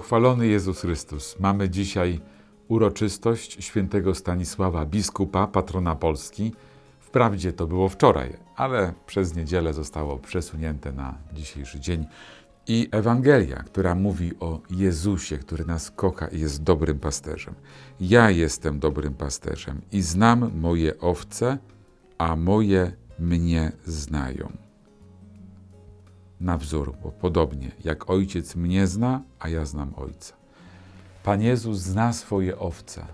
Chwalony Jezus Chrystus. Mamy dzisiaj uroczystość świętego Stanisława, biskupa, patrona Polski. Wprawdzie to było wczoraj, ale przez niedzielę zostało przesunięte na dzisiejszy dzień. I Ewangelia, która mówi o Jezusie, który nas kocha i jest dobrym pasterzem. Ja jestem dobrym pasterzem i znam moje owce, a moje mnie znają na wzór, bo podobnie jak ojciec mnie zna, a ja znam ojca. Pan Jezus zna swoje owce.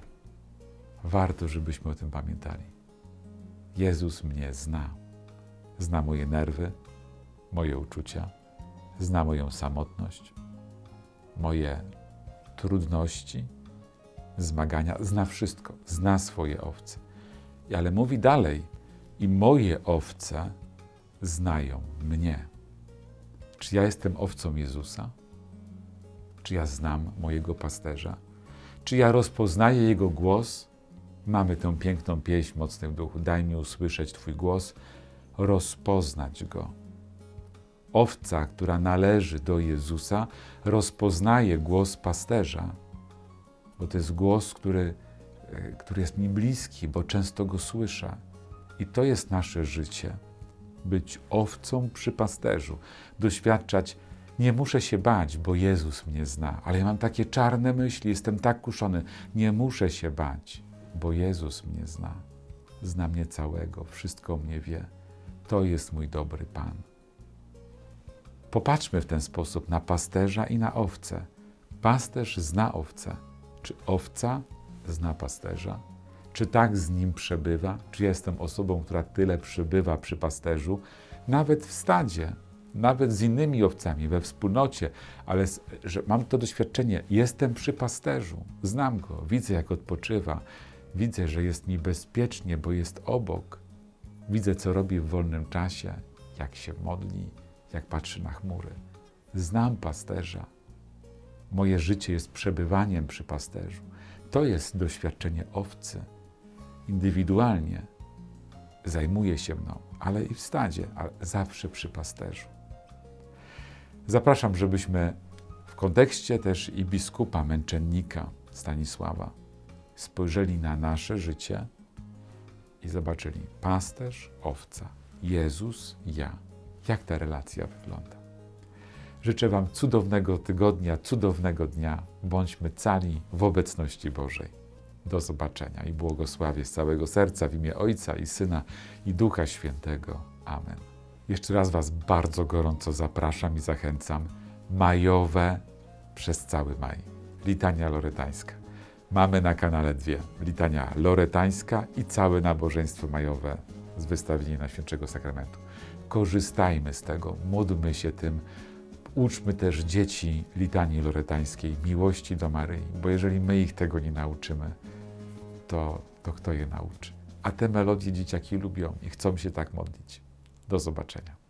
Warto, żebyśmy o tym pamiętali. Jezus mnie zna. Zna moje nerwy, moje uczucia, zna moją samotność, moje trudności, zmagania, zna wszystko, zna swoje owce. Ale mówi dalej, i moje owce znają mnie. Czy ja jestem owcą Jezusa? Czy ja znam mojego pasterza? Czy ja rozpoznaję Jego głos? Mamy tę piękną pieśń mocnej w duchu. Daj mi usłyszeć Twój głos, rozpoznać Go. Owca, która należy do Jezusa, rozpoznaje głos pasterza, bo to jest głos, który, e, który jest mi bliski, bo często go słyszę. I to jest nasze życie być owcą przy pasterzu, doświadczać, nie muszę się bać, bo Jezus mnie zna, ale ja mam takie czarne myśli, jestem tak kuszony, nie muszę się bać, bo Jezus mnie zna. Zna mnie całego, wszystko mnie wie. To jest mój dobry Pan. Popatrzmy w ten sposób na pasterza i na owce. Pasterz zna owce. Czy owca zna pasterza? Czy tak z nim przebywa? Czy jestem osobą, która tyle przebywa przy pasterzu, nawet w stadzie, nawet z innymi owcami, we wspólnocie, ale że mam to doświadczenie, jestem przy pasterzu, znam go, widzę jak odpoczywa, widzę, że jest mi bezpiecznie, bo jest obok, widzę co robi w wolnym czasie, jak się modli, jak patrzy na chmury. Znam pasterza. Moje życie jest przebywaniem przy pasterzu. To jest doświadczenie owcy indywidualnie zajmuje się mną, ale i w stadzie, ale zawsze przy pasterzu. Zapraszam, żebyśmy w kontekście też i biskupa, męczennika Stanisława spojrzeli na nasze życie i zobaczyli pasterz, owca, Jezus, ja. Jak ta relacja wygląda? Życzę Wam cudownego tygodnia, cudownego dnia. Bądźmy cali w obecności Bożej. Do zobaczenia i błogosławię z całego serca w imię Ojca i Syna i Ducha Świętego. Amen. Jeszcze raz Was bardzo gorąco zapraszam i zachęcam. Majowe przez cały maj. Litania Loretańska. Mamy na kanale dwie. Litania Loretańska i całe nabożeństwo majowe z wystawienia Świętego Sakramentu. Korzystajmy z tego, módlmy się tym, uczmy też dzieci litanii loretańskiej, miłości do Maryi, bo jeżeli my ich tego nie nauczymy, to, to kto je nauczy? A te melodie dzieciaki lubią i chcą się tak modlić. Do zobaczenia.